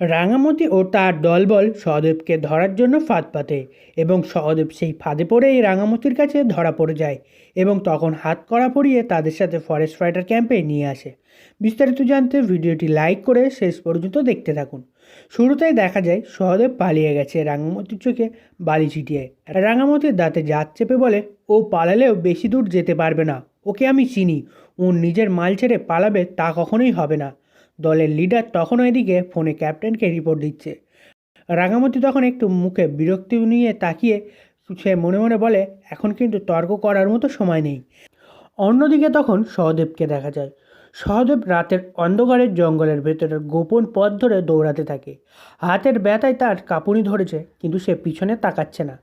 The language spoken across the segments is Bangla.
রাঙামতি ও তার দলবল সহদেবকে ধরার জন্য ফাঁদ পাতে এবং সহদেব সেই ফাঁদে পড়েই রাঙামতির কাছে ধরা পড়ে যায় এবং তখন হাত করা পরিয়ে তাদের সাথে ফরেস্ট ফাইটার ক্যাম্পে নিয়ে আসে। বিস্তারিত জানতে ভিডিওটি লাইক করে শেষ পর্যন্ত দেখতে থাকুন। শুরুতেই দেখা যায় সহদেব পালিয়ে গেছে রাঙামতির চোখে বালি ছিটিয়ে। রাঙামতির দাঁতে জাত চেপে বলে, ও পালালেও বেশি দূর যেতে পারবে না, ওকে আমি চিনি, ও নিজের মাল ছেড়ে পালাবে তা কখনোই হবে না। দলের লিডার তখনও এদিকে ফোনে ক্যাপ্টেনকে রিপোর্ট দিচ্ছে। রাঙামতি তখন একটু মুখে বিরক্তি নিয়ে তাকিয়ে সে মনে মনে বলে, এখন কিন্তু তর্ক করার মতো সময় নেই। অন্যদিকে তখন সহদেবকে দেখা যায়। সহদেব রাতের অন্ধকারের জঙ্গলের ভেতরের গোপন পথ ধরে দৌড়াতে থাকে। হাতের ব্যথায় তার কাঁপুনি ধরেছে, কিন্তু সে পিছনে তাকাচ্ছে না।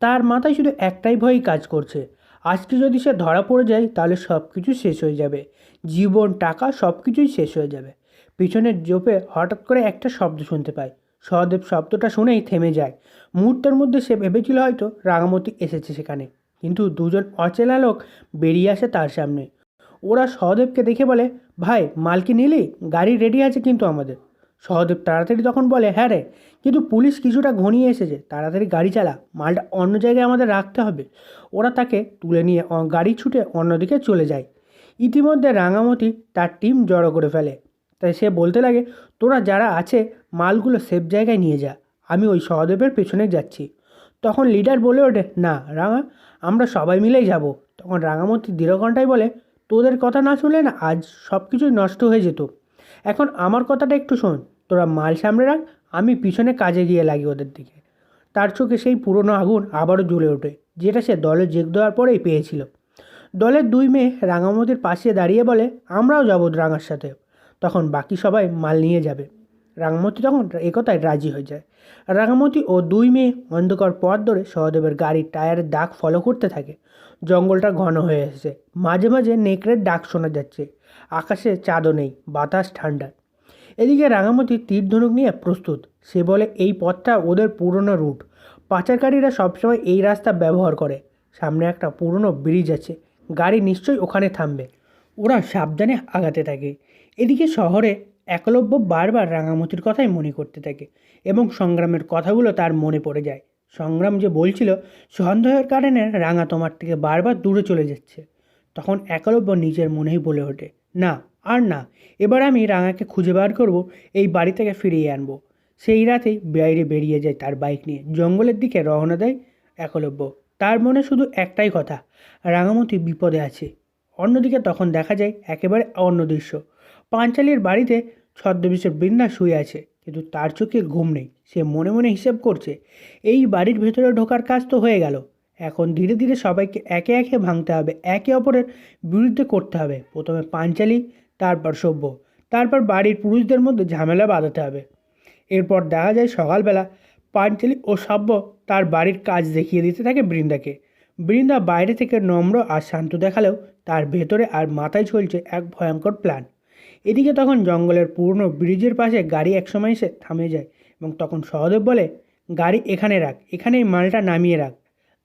তার মাথায় শুধু একটাই ভয়ই কাজ করছে। আজকে যদি সে ধরা পড়ে যায়, তাহলে সব কিছু শেষ হয়ে যাবে। জীবন, টাকা সব কিছুই শেষ হয়ে যাবে। পিছনের জোপে হঠাৎ করে একটা শব্দ শুনতে পায় সহদেব শব্দটা শুনেই থেমে যায়। মুহূর্তের মধ্যে সে ভেবেছিল হয়তো রাঙামতি এসেছে সেখানে। কিন্তু দুজন অচেনা লোক বেরিয়ে আসে তার সামনে। ওরা সহদেবকে দেখে বলে, ভাই মাল কি নিলি? গাড়ি রেডি আছে কিন্তু আমাদের। সহদেব তাড়াতাড়ি তখন বলে হ্যাঁ রে, কিন্তু পুলিশ কিছুটা ঘনিয়ে এসেছে। তাড়াতাড়ি গাড়ি চালা, মালটা অন্য জায়গায় আমাদের রাখতে হবে। ওরা তাকে তুলে নিয়ে গাড়ি ছুটে অন্যদিকে চলে যায়। ইতিমধ্যে রাঙামতি তার টিম জড়ো করে ফেলে। তাই সে বলতে লাগে, তোরা যারা আছে, মালগুলো সেফ জায়গায় নিয়ে যা, আমি ওই সহদেবের পেছনে যাচ্ছি। তখন লিডার বলে ওঠে, না, রাঙা, আমরা সবাই মিলেই যাব। তখন রাঙামতি দৃঢ়কণ্ঠায় বলে, তোদের কথা না শুনলে না আজ সব কিছুই নষ্ট হয়ে যেত। এখন আমার কথাটা একটু শোন, তোরা মাল সামনে রাখ, আমি পিছনে কাজে গিয়ে লাগি ওদের দিকে। তার চোখে সেই পুরনো আগুন আবারও জ্বলে ওঠে, যেটা সে দলে জেগ দেওয়ার পরেই পেয়েছিল। দলের দুই মেয়ে রাঙামতির পাশে দাঁড়িয়ে বলে, আমরাও যাব রাঙার সাথে। তখন বাকি সবাই মাল নিয়ে যাবে। রাঙামতি তখন একথায় রাজি হয়ে যায়। রাঙামতি ও দুই মেয়ে অন্ধকার পথ ধরে সহদেবের গাড়ির টায়ারের দাগ ফলো করতে থাকে। জঙ্গলটা ঘন হয়ে এসেছে। মাঝে মাঝে নেকড়ের ডাক শোনা যাচ্ছে। আকাশে চাঁদও নেই, বাতাস ঠান্ডা। এদিকে রাঙামতি তীর ধনুক নিয়ে প্রস্তুত। সে বলে, এই পথটা ওদের পুরনো রুট। পাচারকারীরা সবসময় এই রাস্তা ব্যবহার করে। সামনে একটা পুরনো ব্রিজ আছে। গাড়ি নিশ্চয়ই ওখানে থামবে। ওরা সাবধানে আগাতে থাকে। এদিকে শহরে একলব্য বারবার রাঙামতির কথাই মনে করতে থাকে এবং সংগ্রামের কথাগুলো তার মনে পড়ে যায়। সংগ্রাম যে বলছিল, সন্দেহের কারণে রাঙা তোমার থেকে বারবার দূরে চলে যাচ্ছে। তখন একলব্য নিজের মনেই বলে ওঠে, না, আর না, এবার আমি রাঙাকে খুঁজে বার করব, এই বাড়ি থেকে ফিরিয়ে আনব। সেই রাতেই বাইরে বেরিয়ে যায় তার বাইক নিয়ে। জঙ্গলের দিকে রওনা দেয় একলব্য। তার মনে শুধু একটাই কথা, রাঙামতি বিপদে আছে। অন্যদিকে তখন দেখা যায় একেবারে অন্য দৃশ্য। পাঞ্চালির বাড়িতে ছদ্মবেশের বৃন্দা শুয়ে আছে, কিন্তু তার চোখে ঘুম নেই। সে মনে মনে হিসেব করছে, এই বাড়ির ভেতরে ঢোকার কাজ তো হয়ে গেল। এখন ধীরে ধীরে সবাইকে একে একে ভাঙতে হবে, একে অপরের বিরুদ্ধে করতে হবে। প্রথমে পাঞ্চালি, তারপর সভ্য, তারপর বাড়ির পুরুষদের মধ্যে ঝামেলা বাঁধাতে হবে। এরপর দেখা যায় সকালবেলা পাঞ্চালি ও সভ্য তার বাড়ির কাজ দেখিয়ে দিতে থাকে বৃন্দাকে। বৃন্দা বাইরে থেকে নম্র আর শান্ত দেখালেও তার ভেতরে আর মাথায় চলছে এক ভয়ঙ্কর প্ল্যান এদিকে তখন জঙ্গলের পুরনো ব্রিজের পাশে গাড়ি একসময় এসে থামে যায় এবং তখন সহদেব বলে, গাড়ি এখানে রাখ, এখানেই মালটা নামিয়ে রাখ।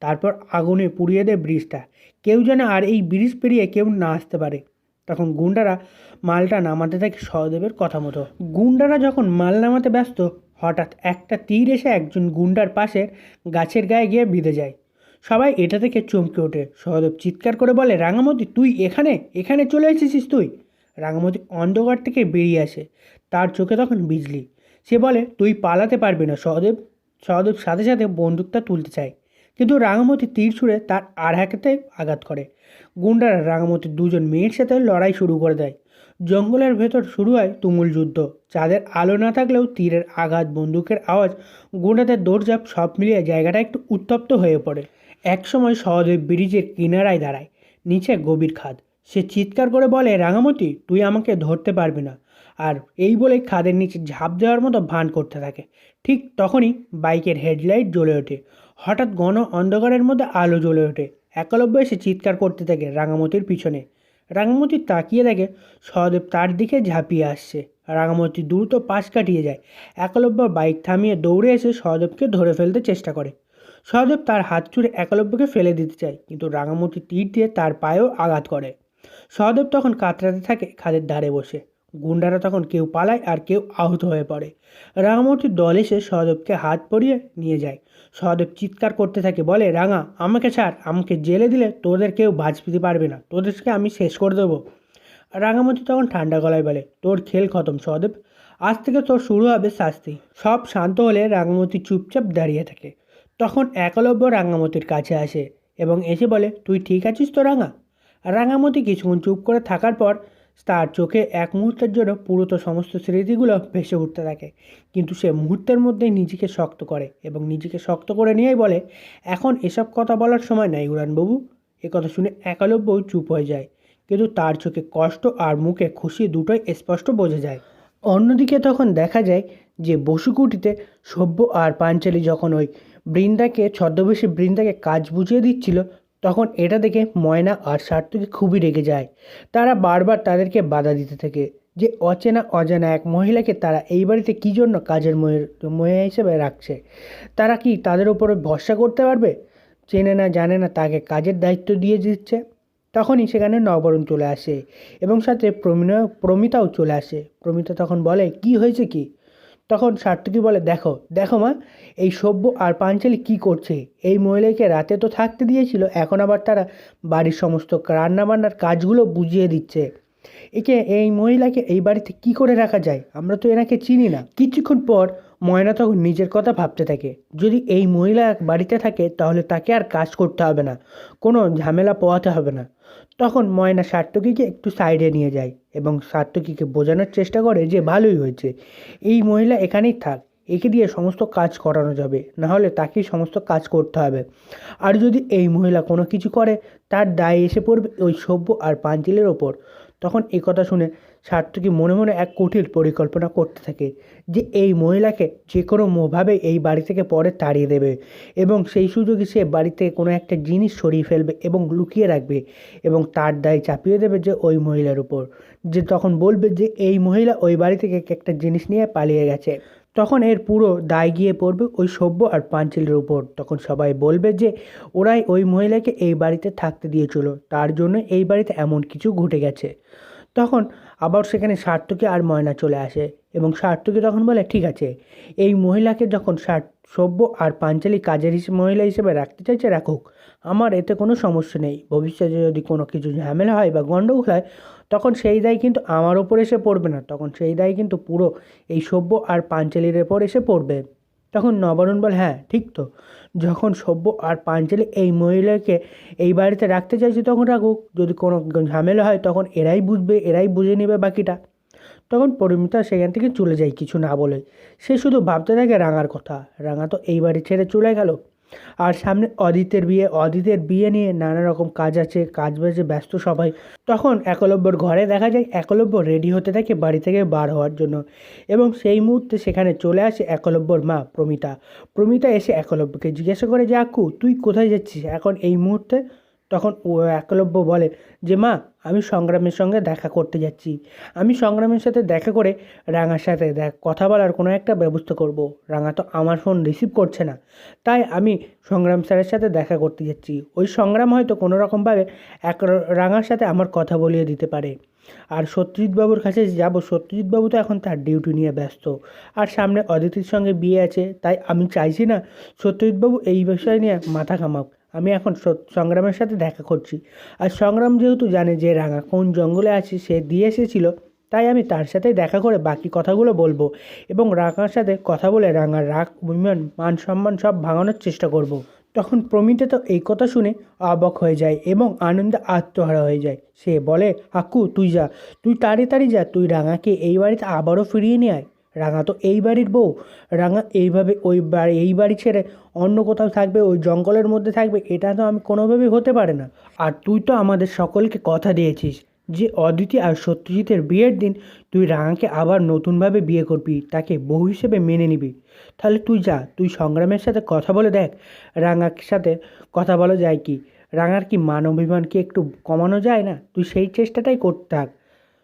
তারপর আগুনে পুড়িয়ে দেয় ব্রিজটা, কেউ যেন আর এই ব্রিজ পেরিয়ে কেউ না আসতে পারে। তখন গুন্ডারা মালটা নামাতে থাকে সহদেবের কথা মতো। গুন্ডারা যখন মাল নামাতে ব্যস্ত, হঠাৎ একটা তীর এসে একজন গুন্ডার পাশের গাছের গায়ে গিয়ে বিঁধে যায়। সবাই এটা থেকে চমকে ওঠে। সহদেব চিৎকার করে বলে, রাঙামতি, তুই এখানে? এখানে চলে এসেছিস তুই? রাঙামতি অন্ধকার থেকে বেরিয়ে আসে। তার চোখে তখন বিজলি। সে বলে, তুই পালাতে পারবি না, সহদেব। সহদেব সাথে সাথে বন্দুকটা তুলতে চায়। কিন্তু রাঙামতি তীর ছুঁড়ে তার আর হাতে আঘাত করে। গুন্ডারা রাঙামতির দুজন মেয়ের সাথে লড়াই শুরু করে দেয়। জঙ্গলের ভেতর শুরু হয় তুমুল যুদ্ধ। চাঁদের আলো না থাকলেও তীরের আঘাত, বন্দুকের আওয়াজ, গুন্ডাদের দৌড়ঝাঁপ, সব মিলিয়ে জায়গাটা একটু উত্তপ্ত হয়ে পড়ে। একসময় সহদেব ব্রিজের কিনারায় দাঁড়ায়, নিচে গভীর খাদ। সে চিৎকার করে বলে রাঙামতি তুই আমাকে ধরতে পারবি না। আর এই বলে খাদের নিচে ঝাঁপ দেওয়ার মতো ভান করতে থাকে। ঠিক তখনই বাইকের হেডলাইট জ্বলে ওঠে। হঠাৎ ঘন অন্ধকারের মধ্যে আলো জ্বলে ওঠে। একলব্য এসে চিৎকার করতে থাকে রাঙামতির পিছনে। রাঙামতি তাকিয়ে দেখে সহদেব তার দিকে ঝাঁপিয়ে আসছে। রাঙামতি দ্রুত পাশ কাটিয়ে যায়। একলব্য বাইক থামিয়ে দৌড়ে এসে সহদেবকে ধরে ফেলতে চেষ্টা করে। সহদেব তার হাত চুড়ে একলব্যকে ফেলে দিতে চায়, কিন্তু রাঙামতি তীর দিয়ে তার পায়েও আঘাত করে। সহদেব তখন কাতরাতে থাকে খাদের ধারে বসে। গুন্ডারা তখন কেউ পালায় আর কেউ আহত হয়ে পড়ে। রাঙামতির দল এসে সহদেবকে হাত পরিয়ে নিয়ে যায়। সহদেব চিৎকার করতে থাকে, বলে, রাঙা, আমাকে ছাড়, আমাকে জেলে দিলে তোদের কেউ বাজ পেতে পারবে না, তোদেরকে আমি শেষ করে দেবো। রাঙামতি তখন ঠান্ডা গলায় বলে, তোর খেল খতম, সহদেব। আজ থেকে তোর শুরু হবে শাস্তি। সব শান্ত হলে রাঙামতি চুপচাপ দাঁড়িয়ে থাকে। তখন একলব্য রাঙামতির কাছে আসে এবং এসে বলে, তুই ঠিক আছিস তো, রাঙা? রাঙামতি কিছুক্ষণ চুপ করে থাকার পর তার চোখে এক মুহূর্তের জন্য পুরোতো সমস্ত স্মৃতিগুলো ভেসে উঠতে থাকে। কিন্তু সে মুহূর্তের মধ্যেই নিজেকে শক্ত করে এবং নিজেকে শক্ত করে নিয়েই বলে, এখন এসব কথা বলার সময় নাই উড়ানবাবু এ কথা শুনে একালব্যও চুপ হয়ে যায়। কিন্তু তার চোখে কষ্ট আর মুখে খুশি দুটোই স্পষ্ট বোঝা যায়। অন্যদিকে তখন দেখা যায় যে বসুকুটিতে সভ্য আর পাঞ্চালি যখন ওই বৃন্দাকে, ছদ্মবেশী বৃন্দাকে কাজ বুঝিয়ে দিচ্ছিল তখন এটা দেখে ময়না আর সার্থকে খুবই রেগে যায়। তারা বারবার তাদেরকে বাধা দিতে থাকে যে অচেনা, অজানা এক মহিলাকে তারা এই বাড়িতে কী জন্য কাজের মহিলা হিসেবে রাখছে? তারা কি তাদের উপরে ভরসা করতে পারবে? চেনে না, জানে না তাকে কাজের দায়িত্ব দিয়ে দিচ্ছে। তখনই সেখানে নবরণ চলে আসে এবং সাথে প্রমিনা প্রমিতাও চলে আসে। প্রমিতা তখন বলে, কি হয়েছে কি? তখন সার্থকী বলে, দেখো দেখো মা, এই সভ্য আর পাঞ্চালি কি করছে? এই মহিলাকে রাতে তো থাকতে দিয়েছিল, এখন আবার তারা বাড়ির সমস্ত রান্নাবান্নার কাজগুলো বুঝিয়ে দিচ্ছে। একে, এই মহিলাকে এই বাড়িতে কি করে রাখা যায়? আমরা তো এনাকে চিনি না। কিছুক্ষণ পর ময়না তখন নিজের কথা ভাবতে থাকে। যদি এই মহিলা বাড়িতে থাকে, তাহলে তাকে আর কাজ করতে হবে না, কোনো ঝামেলা পোয়াতে হবে না। তখন ময়না সার্থকীকে একটু সাইডে নিয়ে যায় এবং সার্থকীকে বোঝানোর চেষ্টা করে যে ভালোই হয়েছে। এই মহিলা এখানেই থাক, একে দিয়ে সমস্ত কাজ করানো যাবে না হলে তাকেই সমস্ত কাজ করতে হবে। আর যদি এই মহিলা কোনো কিছু করে, তার দায় এসে পড়বে ওই সভ্য আর পাঞ্চিলের ওপর। তখন এই কথা শুনে সার্থকী মনে মনে এক কঠিন পরিকল্পনা করতে থাকে যে এই মহিলাকে যে কোনো ভাবে এই বাড়ি থেকে পরে তাড়িয়ে দেবে এবং সেই সুযোগে সে বাড়ি থেকে কোনো একটা জিনিস সরিয়ে ফেলবে এবং লুকিয়ে রাখবে এবং তার দায় চাপিয়ে দেবে যে ওই মহিলার উপর। যে তখন বলবে যে এই মহিলা ওই বাড়ি থেকে একটা জিনিস নিয়ে পালিয়ে গেছে। তখন এর পুরো দায় গিয়ে পড়বে ওই সভ্য আর পাঞ্চিলের উপর। তখন সবাই বলবে যে ওরাই ওই মহিলাকে এই বাড়িতে থাকতে দিয়েছিল তার জন্য এই বাড়িতে এমন কিছু ঘটে গেছে। তখন আবার সেখানে সার্থকী আর ময়না চলে আসে এবং সার্থকী তখন বলে, ঠিক আছে, এই মহিলাকে যখন সার, সভ্য আর পাঞ্চালি কাজের হিসেবে মহিলা হিসেবে রাখতে চাইছে, রাখুক। আমার এতে কোনো সমস্যা নেই। ভবিষ্যতে যদি কোনো কিছু ঝামেলা হয় বা গণ্ডগোল হয়, তখন সেই দায় কিন্তু আমার ওপর এসে পড়বে না। তখন সেই দায় কিন্তু পুরো এই সভ্য আর পাঞ্চালির ওপর এসে পড়বে। তখন নবরণ বলে হ্যাঁ ঠিক তো। যখন সভ্য আর পাঞ্চালি এই মহিলাকে এই বাড়িতে রাখতে চাইছে তখন রাখুক। যদি কোনো ঝামেলা হয় তখন এরাই বুঝবে, এরাই বুঝে নেবে বাকিটা। তখন পরিমিতা সেখান থেকে চলে যায় কিছু না বলে সে শুধু ভাবতে থাকে রাঙার কথা। রাঙা তো এই বাড়ি ছেড়ে চলে গেল। আর সামনে অদিতের বিয়ে অদিতের বিয়ে নিয়ে নানা রকম কাজ আছে, কাজ বাজে, ব্যস্ত সবাই। তখন একলব্যর ঘরে দেখা যায়, একলব্য রেডি হতে থাকে বাড়ি থেকে বার হওয়ার জন্য। এবং সেই মুহূর্তে সেখানে চলে আসে একলব্যর মা, প্রমিতা। প্রমিতা এসে একলব্যকে জিজ্ঞাসা করে, যে আকু তুই কোথায় যাচ্ছিস? এখন এই মুহূর্তে তখন ও একলব্য বলে, যে মা, আমি সংগ্রামের সঙ্গে দেখা করতে যাচ্ছি। আমি সংগ্রামের সাথে দেখা করে রাঙার সাথে দেখ কথা বলার কোনো একটা ব্যবস্থা করব। রাঙা তো আমার ফোন রিসিভ করছে না। তাই আমি সংগ্রাম স্যারের সাথে দেখা করতে যাচ্ছি। ওই সংগ্রাম হয়তো কোনো রকমভাবে এক রাঙার সাথে আমার কথা বলিয়ে দিতে পারে। আর সত্যজিৎবাবুর কাছে যাব, সত্যজিৎবাবু তো এখন তার ডিউটি নিয়ে ব্যস্ত। আর সামনে অদিতির সঙ্গে বিয়ে আছে, তাই আমি চাইছি না সত্যজিৎবাবু এই বিষয় নিয়ে মাথা ঘামাক। আমি এখন সংগ্রামের সাথে দেখা করছি। আর সংগ্রাম যেহেতু জানে যে রাঙা কোন জঙ্গলে আছে, সে দিয়ে এসেছিল, তাই আমি তার সাথে দেখা করে বাকি কথাগুলো বলব এবং রাঙার সাথে কথা বলে রাঙার রাগ, অভিমান, মান সম্মান সব ভাঙানোর চেষ্টা করব। তখন প্রমিতা তো এই কথা শুনে অবাক হয়ে যায় এবং আনন্দে আত্মহারা হয়ে যায়। সে বলে, হাকু, তুই যা, তুই তাড়াতাড়ি যা, তুই রাঙাকে এই বাড়িতে আবারও ফিরিয়ে নিয়ে আয়। রাঙা। তো এই বাড়ির বউ, রাঙা এইভাবে ওই বাড়ি এই বাড়ি ছেড়ে অন্য কোথাও থাকবে, ওই জঙ্গলের মধ্যে থাকবে, এটা তো আমি কোনোভাবেই হতে পারে না। আর তুই তো আমাদের সকলকে কথা দিয়েছিস যে অদিতি আর সত্যজিতের বিয়ের দিন তুই রাঙাকে আবার নতুনভাবে বিয়ে করবি, তাকে বউ হিসেবে মেনে নিবি। তাহলে তুই যা, তুই সংগ্রামের সাথে কথা বলে দেখ, রাঙার সাথে কথা বলা যায় কি? রাঙার কি মান অভিমান কি একটু কমানো যায় না? তুই সেই চেষ্টাটাই করতে থাক।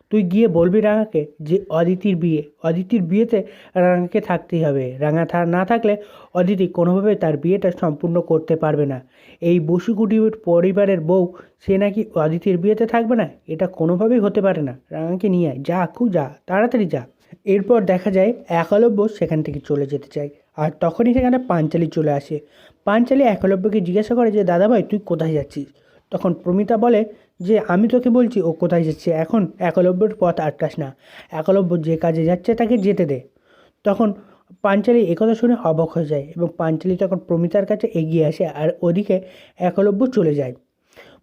তুই গিয়ে বলবি রাঙাকে যে অদিতির বিয়ে, অদিতির বিয়েতে রাঙাকে থাকতেই হবে। রাঙা থা, না থাকলে অদিতি কোনোভাবে তার বিয়েটা সম্পূর্ণ করতে পারবে না। এই বসুকুটি পরিবারের বউ, সে নাকি অদিতির বিয়েতে থাকবে না? এটা কোনোভাবেই হতে পারে না। রাঙাকে নিয়ে আয়। যা, খুব যা, তাড়াতাড়ি যা। এরপর দেখা যায় একলব্য সেখান থেকে চলে যেতে চায়। আর তখনই সেখানে পাঞ্চালি চলে আসে। পাঞ্চালি একলব্যকে জিজ্ঞাসা করে যে, দাদাভাই, তুই কোথায় যাচ্ছিস? তখন প্রমিতা বলে যে, আমি তোকে বলছি ও কোথায় যাচ্ছে? এখন একলব্যের পথ আটকাস না। একলব্য যে কাজে যাচ্ছে তাকে যেতে দে। তখন পাঞ্চালি একথা শুনে অবাক হয়ে যায় এবং পাঞ্চালি তখন প্রমিতার কাছে এগিয়ে আসে আর ওদিকে একলব্য চলে যায়।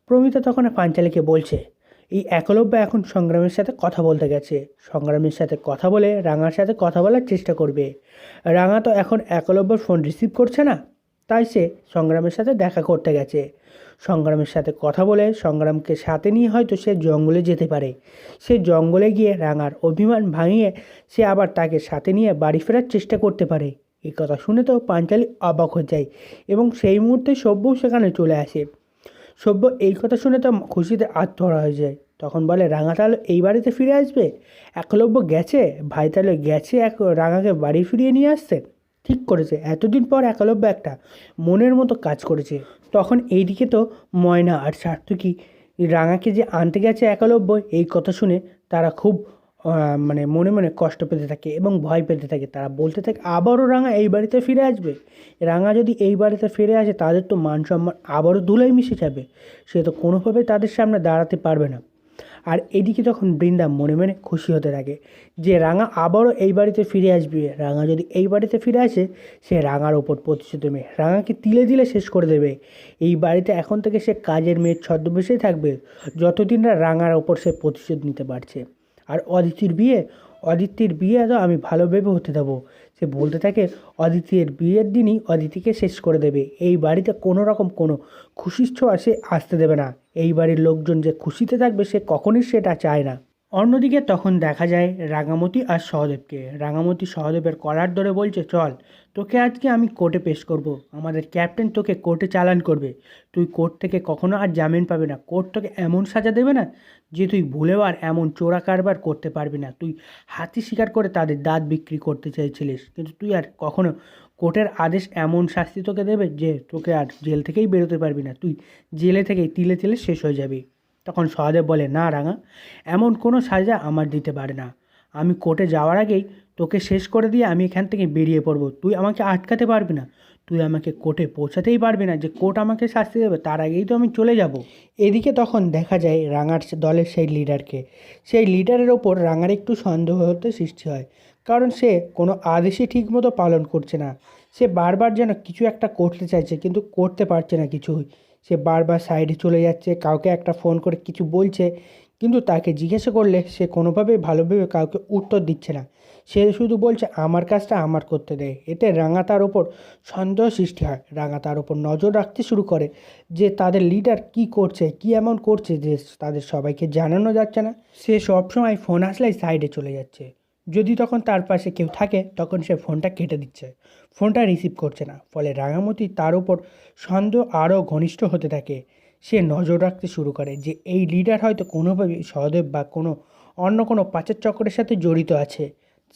প্রমিতা তখন পাঞ্চালিকে বলছে, এই একলব্য এখন সংগ্রামের সাথে কথা বলতে গেছে। সংগ্রামের সাথে কথা বলে রাঙার সাথে কথা বলার চেষ্টা করবে। রাঙা তো এখন একলব্যর ফোন রিসিভ করছে না। তাই সে সংগ্রামের সাথে দেখা করতে গেছে। সংগ্রামের সাথে কথা বলে সংগ্রামকে সাথে নিয়ে হয়তো সে জঙ্গলে যেতে পারে। সে জঙ্গলে গিয়ে রাঙার অভিমান ভাঙিয়ে সে আবার তাকে সাথে নিয়ে বাড়ি ফেরার চেষ্টা করতে পারে। এই কথা শুনে তো পাঞ্চালি অবাক হয়ে যায় এবং সেই মুহূর্তে সভ্যও সেখানে চলে আসে। সভ্য এই কথা শুনে তো খুশিতে আত্মহরা হয়ে যায়। তখন বলে, রাঙা তাহলে এই বাড়িতে ফিরে আসবে? একলব্য গেছে? ভাই তাহলে গেছে এক রাঙাকে বাড়ি ফিরিয়ে নিয়ে আসছে ঠিক করেছে, এতদিন পর একলব্য একটা মনের মতো কাজ করেছে। তখন এইদিকে তো ময়না আর সার্থকী রাঙাকে যে আনতে গেছে একলব্য, এই কথা শুনে তারা খুব মানে মনে মনে কষ্ট পেতে থাকে এবং ভয় পেতে থাকে। তারা বলতে থাকে, আবারও রাঙা এই বাড়িতে ফিরে আসবে? রাঙা যদি এই বাড়িতে ফিরে আসে, তাদের তো মান সম্মান আবারও ধুলোয় মিশে যাবে। সে তো কোনোভাবে তাদের সামনে দাঁড়াতে পারবে না। আর এদিকে তখন বৃন্দা মনে মনে খুশি হতে থাকে যে রাঙা আবারও এই বাড়িতে ফিরে আসবে, রাঙা যদি এই বাড়িতে ফিরে আসে, সে রাঙার ওপর প্রতিশোধ নেবে রাঙাকে তিলে তিলে শেষ করে দেবে। এই বাড়িতে এখন থেকে সে কাজের মেয়ের ছদ্মবেশেই থাকবে, যতদিন না রাঙার ওপর সে প্রতিশোধ নিতে পারছে। আর অদিতির বিয়ে অদিতির বিয়ে তো আমি ভালো ভেবে হতে দেবো। সে বলতে থাকে, অদিতির বিয়ের দিনই অদিতিকে শেষ করে দেবে। এই বাড়িতে কোনো রকম কোনো খুশির ছোঁয়া সে আসতে দেবে না। এই বাড়ির লোকজন যে খুশিতে থাকবে সে কখনই সেটা চায় না। অন্যদিকে তখন দেখা যায় রাঙামতি আর সহদেবকে। রাঙামতি সহদেবের কলার ধরে বলছে, চল, তোকে আজকে আমি কোর্টে পেশ করব। আমাদের ক্যাপ্টেন তোকে কোর্টে চালান করবে। তুই কোর্ট থেকে কখনো আর জামিন পাবে না। কোর্ট তোকে এমন সাজা দেবে না যে তুই ভুলেও আর এমন চোরা কারবার করতে পারবি না। তুই হাতি শিকার করে তাদের দাঁত বিক্রি করতে চাইছিলিস কিন্তু তুই আর কখনো কোর্টের আদেশ এমন শাস্তি তোকে দেবে যে তোকে আর জেল থেকেই বেরোতে পারবি না। তুই জেলে থেকেই তিলে তিলে শেষ হয়ে যাবি। তখন সহদেব বলে, না রাঙা, এমন কোনো সাজা আমার দিতে পারে না। আমি কোর্টে যাওয়ার আগেই তোকে শেষ করে দিয়ে আমি এখান থেকে বেরিয়ে পড়ব। তুই আমাকে আটকাতে পারবি না। তুই আমাকে কোর্টে পৌঁছাতেই পারবি না যে কোর্ট আমাকে শাস্তি দেবে। তার আগেই তো আমি চলে যাব। এদিকে তখন দেখা যায় রাঙার দলের সেই লিডারকে সেই লিডারের ওপর রাঙার একটু সন্দেহ হতে সৃষ্টি হয়। কারণ সে কোনো আদেশই ঠিকমতো পালন করছে না। সে বারবার যেন কিছু একটা করতে চাইছে কিন্তু করতে পারছে না কিছুই। সে বারবার সাইডে চলে যাচ্ছে, কাউকে একটা ফোন করে কিছু বলছে কিন্তু তাকে জিজ্ঞাসা করলে সে কোনোভাবেই ভালোভাবে কাউকে উত্তর দিচ্ছে না। সে শুধু বলছে, আমার কাজটা আমার করতে দেয় এতে রাঙা তার ওপর সন্দেহ সৃষ্টি হয়। রাঙা তার ওপর নজর রাখতে শুরু করে যে তাদের লিডার কি করছে, কি এমন করছে যে তাদের সবাইকে জানানো যাচ্ছে না। সে সবসময় ফোন আসলেই সাইডে চলে যাচ্ছে। যদি তখন তার পাশে কেউ থাকে, তখন সে ফোনটা কেটে দিচ্ছে। ফোনটা রিসিভ করছে না, ফলে রাঙামতি তার ওপর সন্দেহ আরও ঘনিষ্ঠ হতে থাকে। সে নজর রাখতে শুরু করে যে এই লিডার হয়তো কোনোভাবে সহদেব বা কোনো অন্য কোনো পাচার চক্রের সাথে জড়িত আছে।